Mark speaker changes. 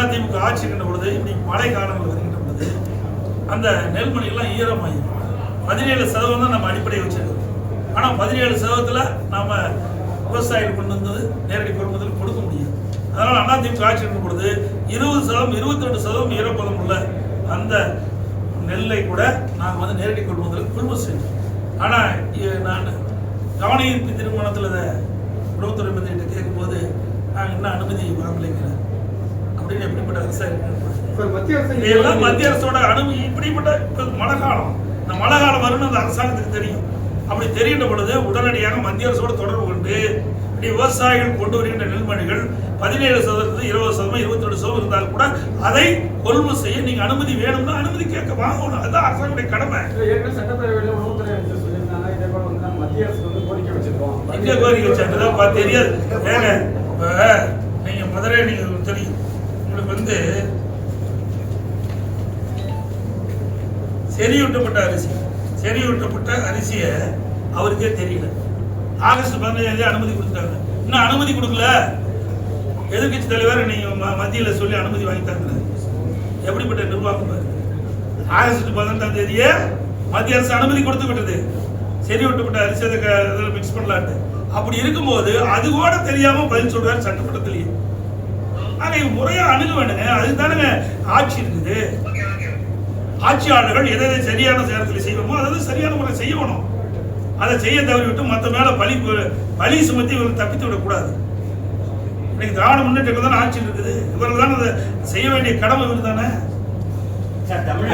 Speaker 1: அதிமுக ஆட்சி இருக்கின்ற பொழுது இன்னைக்கு மழை காலங்கள் வருகின்ற பொழுது அந்த நெல்மணிகள்லாம் ஈரமாயிடும் ஈரமாயிரும் பதினேழு சதவீதம் தான் நம்ம அடிப்படையை வச்சிருக்கோம் ஆனால் பதினேழு சதவீதத்தில் நாம் விவசாயிகள் கொண்டு வந்தது நேரடி கொள்முதல் கொடுக்க முடியாது. அதனால் அதிமுக ஆட்சி இருக்கும் பொழுது இருபது சதவீதம் இருபத்தி ரெண்டு சதவீதம் ஈரப்பதம் உள்ள அந்த நெல்லை கூட நாங்கள் வந்து நேரடி கொள்முதல் கொள்முதல் செஞ்சோம் ஆனால் நான் கவனஈர்ப்பு திருமணத்தில் அதை உணவுத்துறை மந்திரிகிட்ட கேட்கும்போது நாங்கள் இன்னும் அனுமதி வாங்கலைங்கிறேன். அப்படின்னு எப்படிப்பட்ட விவசாயிகள்
Speaker 2: சார் மத்திய அரசு
Speaker 1: இதெல்லாம் மத்திய அரசோட அனுமதி இப்படிப்பட்ட இப்ப மழை காலம் இந்த மழை காலம் வரும்னு அந்த அரசாங்கத்துக்கு தெரியும். அப்படி தெரிகின்ற பொழுது உடனடியாக மத்திய அரசோட தொடர்பு கொண்டு விவசாயிகள் கொண்டு வருகின்ற நெல்மணிகள் பதினேழு சதவீதம் இருபது சதவீதம் இருபத்தி ரெண்டு சதவீதம் இருந்தால் கூட அதை கொள்முதல் செய்ய நீங்க அனுமதி வேணும்னா அனுமதி கேட்க வாங்கணும். அதுதான் அரசாங்கத்துடைய கடமை.
Speaker 2: சட்டப்பேரவையில் உணவுத்துறை அமைச்சர் சொல்லியிருந்தாங்க. இதே போல வந்து மத்திய அரசு வந்து கோரிக்கை வச்சிருக்கோம்.
Speaker 1: எங்க கோரிக்கை வச்சாங்க பார்த்து தெரியாது. இப்ப நீங்க மதுரை நீங்க வந்து செறியூட்டப்பட்ட அரிசி. செறியூட்டப்பட்ட அரிசியை அவருக்கே தெரியல. ஆகஸ்ட் பதினஞ்சாம் அனுமதி கொடுத்துட்டாங்க. இன்னும் அனுமதி கொடுக்கல. எதிர்கட்சி தலைவர் நீங்கள் மத்தியில் மத்தியில சொல்லி அனுமதி வாங்கி தரல. எப்படிப்பட்ட நிர்வாகம் ஆகஸ்ட் பதினெட்டாம் தேதியே மத்திய அரசு அனுமதி கொடுத்து விட்டது. சரி விட்டுப்பட்ட அரிசி அதை மிக்ஸ் பண்ணலான்ட்டு. அப்படி இருக்கும்போது அது கூட தெரியாம பதில் சொல்கிறார் சட்டமன்றத்திலேயே. அதை இது முறையா அணுக வேண்டுங்க அதுக்கு தானுங்க ஆட்சி இருக்குது. ஆட்சியாளர்கள் எதை எதை சரியான நேரத்தில் செய்யணுமோ அதை சரியான முறை செய்யணும். அதை செய்ய தவறிவிட்டு மற்ற மேல பழி பழி சுமத்தி இவர்கள் தப்பித்து விடக்கூடாது. இன்னைக்கு திராவிட முன்னேற்ற தானே ஆட்சி இருக்குது. இவர்கள் தான் அதை செய்ய வேண்டிய கடமை இவர் தானே
Speaker 3: தமிழ்